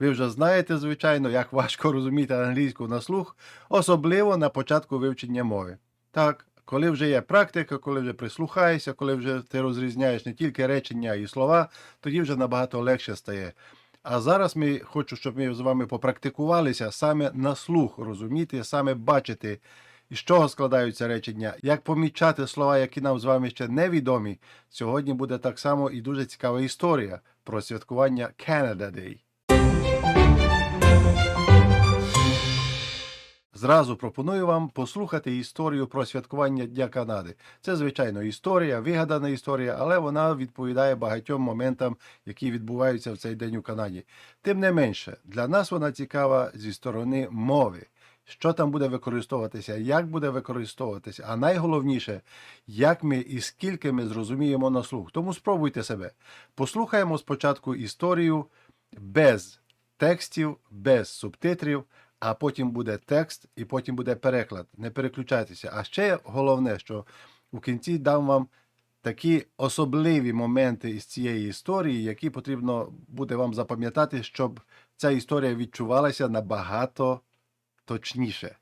Ви вже знаєте, звичайно, як важко розуміти англійську на слух, особливо на початку вивчення мови. Так, коли вже є практика, коли вже прислухаєшся, коли вже ти розрізняєш не тільки речення і слова, тоді вже набагато легше стає. А зараз ми хочу, щоб ми з вами попрактикувалися саме на слух розуміти, саме бачити, із чого складаються речення, як помічати слова, які нам з вами ще невідомі. Сьогодні буде так само і дуже цікава історія про святкування Canada Day. Зразу пропоную вам послухати історію про святкування Дня Канади. Це, звичайно, історія, вигадана історія, але вона відповідає багатьом моментам, які відбуваються в цей день у Канаді. Тим не менше, для нас вона цікава зі сторони мови. Що там буде використовуватися, як буде використовуватися, а найголовніше, як ми і скільки ми зрозуміємо на слух. Тому спробуйте себе. Послухаємо спочатку історію без текстів, без субтитрів, а потім буде текст і потім буде переклад. Не переключайтеся. А ще головне, що у кінці дам вам такі особливі моменти із цієї історії, які потрібно буде вам запам'ятати, щоб ця історія відчувалася набагато точніше.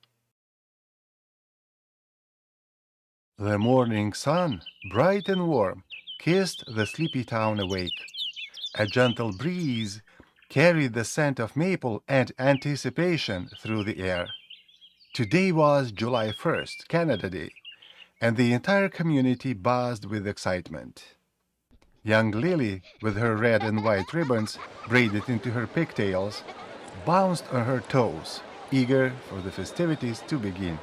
The morning sun, bright and warm, kissed the sleepy town awake. A gentle breeze carried the scent of maple and anticipation through the air. Today was July 1st, Canada Day, and the entire community buzzed with excitement. Young Lily, with her red and white ribbons braided into her pigtails, bounced on her toes, eager for the festivities to begin.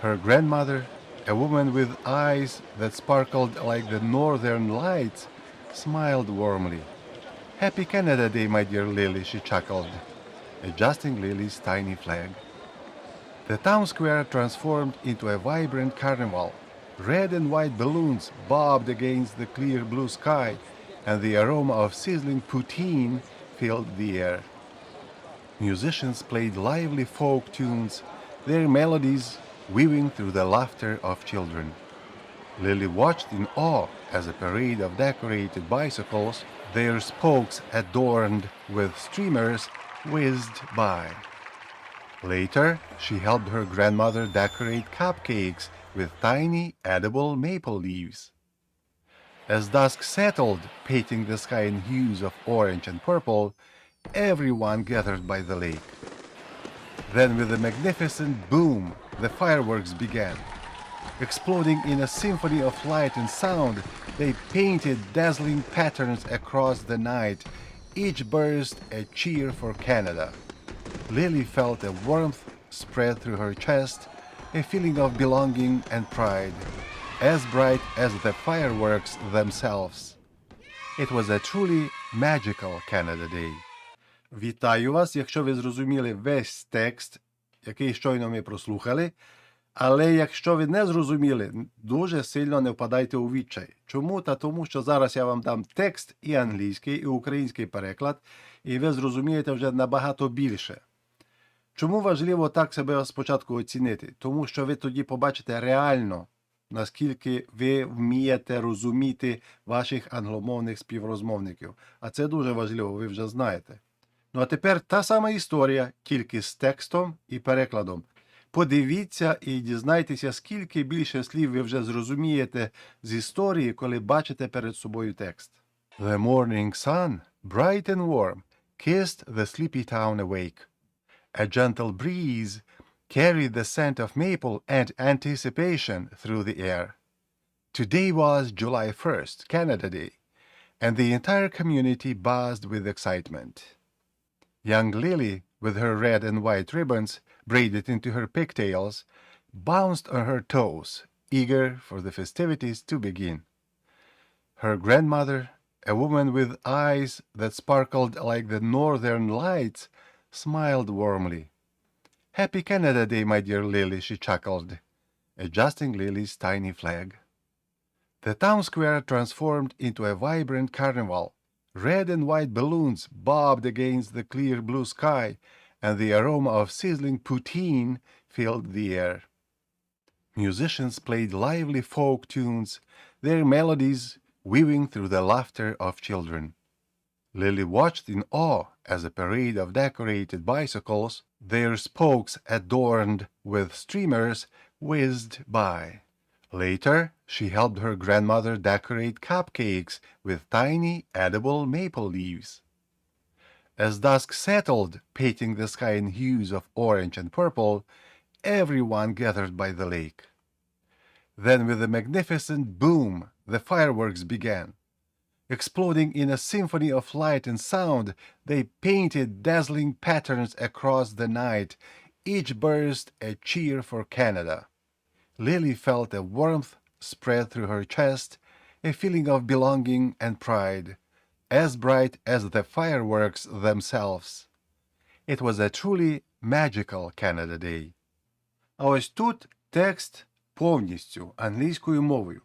Her grandmother, a woman with eyes that sparkled like the northern lights, smiled warmly. Happy Canada Day, my dear Lily, she chuckled, adjusting Lily's tiny flag. The town square transformed into a vibrant carnival. Red and white balloons bobbed against the clear blue sky, and the aroma of sizzling poutine filled the air. Musicians played lively folk tunes, their melodies weaving through the laughter of children. Lily watched in awe as a parade of decorated bicycles, their spokes adorned with streamers, whizzed by. Later, she helped her grandmother decorate cupcakes with tiny edible maple leaves. As dusk settled, painting the sky in hues of orange and purple, everyone gathered by the lake. Then, with a magnificent boom, the fireworks began. Exploding in a symphony of light and sound, they painted dazzling patterns across the night, each burst a cheer for Canada. Lily felt a warmth spread through her chest, a feeling of belonging and pride, as bright as the fireworks themselves. It was a truly magical Canada Day. Вітаю вас, якщо ви зрозуміли весь текст, який щойно ми прослухали. Але якщо ви не зрозуміли, дуже сильно не впадайте у відчай. Чому? Та тому, що зараз я вам дам текст і англійський, і український переклад, і ви зрозумієте вже набагато більше. Чому важливо так себе спочатку оцінити? Тому що ви тоді побачите реально, наскільки ви вмієте розуміти ваших англомовних співрозмовників. А це дуже важливо, ви вже знаєте. Ну а тепер та сама історія, тільки з текстом і перекладом. Подивіться і дізнайтеся, скільки більше слів ви вже зрозумієте з історії, коли бачите перед собою текст. The morning sun, bright and warm, kissed the sleepy town awake. A gentle breeze carried the scent of maple and anticipation through the air. Today was July 1st, Canada Day, and the entire community buzzed with excitement. Young Lily, with her red and white ribbons braided into her pigtails, bounced on her toes, eager for the festivities to begin. Her grandmother, a woman with eyes that sparkled like the northern lights, smiled warmly. Happy Canada Day, my dear Lily, she chuckled, adjusting Lily's tiny flag. The town square transformed into a vibrant carnival. Red and white balloons bobbed against the clear blue sky, and the aroma of sizzling poutine filled the air. Musicians played lively folk tunes, their melodies weaving through the laughter of children. Lily watched in awe as a parade of decorated bicycles, their spokes adorned with streamers, whizzed by. Later, she helped her grandmother decorate cupcakes with tiny edible maple leaves. As dusk settled, painting the sky in hues of orange and purple, everyone gathered by the lake. Then, with a magnificent boom, the fireworks began. Exploding in a symphony of light and sound, they painted dazzling patterns across the night, each burst a cheer for Canada. Lily felt a warmth spread through her chest, a feeling of belonging and pride, as bright as the fireworks themselves. It was a truly magical Canada Day. А ось тут текст повністю англійською мовою.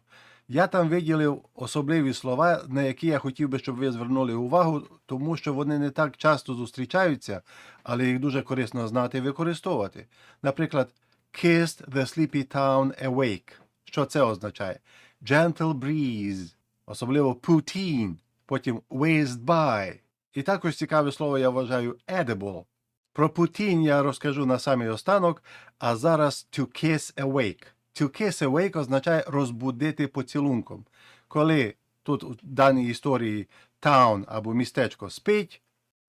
Я там виділив особливі слова, на які я хотів би, щоб ви звернули увагу, тому що вони не так часто зустрічаються, але їх дуже корисно знати і використовувати. Наприклад, kissed the sleepy town awake. Що це означає? Gentle breeze, особливо poutine, потім whizzed by. І також цікаве слово я вважаю edible. Про Путін я розкажу на самий останок, а зараз to kiss awake. To kiss awake означає розбудити поцілунком. Коли тут у даній історії town або містечко спить,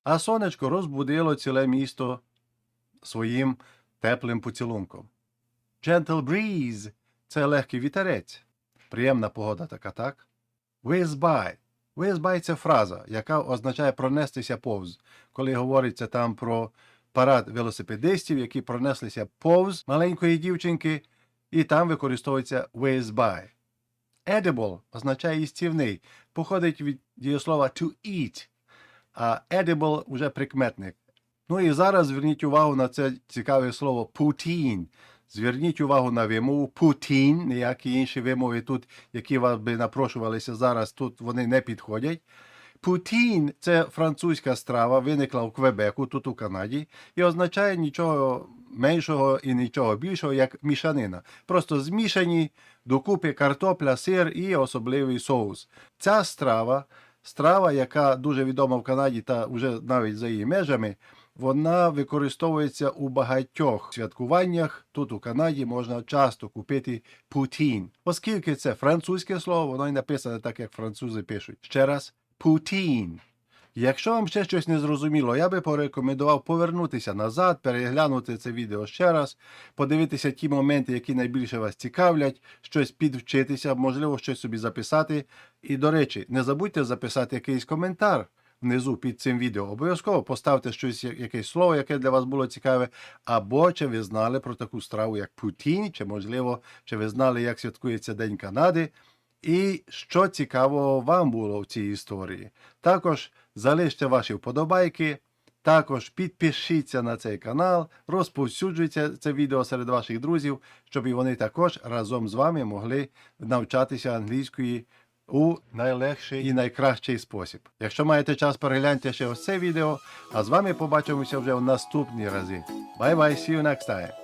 а сонечко розбудило ціле місто своїм теплим поцілунком. Gentle breeze – це легкий вітерець. Приємна погода така, так? Whiz by. Whiz by – це фраза, яка означає пронестися повз. Коли говориться там про парад велосипедистів, які пронеслися повз маленької дівчинки, і там використовується whiz by. Edible означає їстівний, походить від дієслова to eat, а edible уже прикметник. Ну і зараз зверніть увагу на це цікаве слово poutine. Зверніть увагу на вимову poutine, ніякі інші вимови тут, які вас би напрошувалися зараз, тут вони не підходять. Poutine – це французька страва, виникла в Квебеку, тут у Канаді, і означає нічого меншого і нічого більшого, як мішанина. Просто змішані докупи картопля, сир і особливий соус. Ця страва, страва, яка дуже відома в Канаді та вже навіть за її межами, вона використовується у багатьох святкуваннях. Тут у Канаді можна часто купити poutine. Оскільки це французьке слово, воно й написане так, як французи пишуть. Ще раз poutine. Якщо вам ще щось не зрозуміло, я би порекомендував повернутися назад, переглянути це відео ще раз, подивитися ті моменти, які найбільше вас цікавлять, щось підвчитися, можливо, щось собі записати. І, до речі, не забудьте записати якийсь коментар внизу під цим відео. Обов'язково поставте щось, якесь слово, яке для вас було цікаве, або чи ви знали про таку страву, як Путін, чи, можливо, чи ви знали, як святкується День Канади. І що цікавого вам було в цій історії. Також залиште ваші вподобайки, також підпишіться на цей канал, розповсюджуйте це відео серед ваших друзів, щоб і вони також разом з вами могли навчатися англійської у найлегший і найкращий спосіб. Якщо маєте час, перегляньте ще ось це відео, а з вами побачимося вже в наступні рази. Bye bye, see you next time!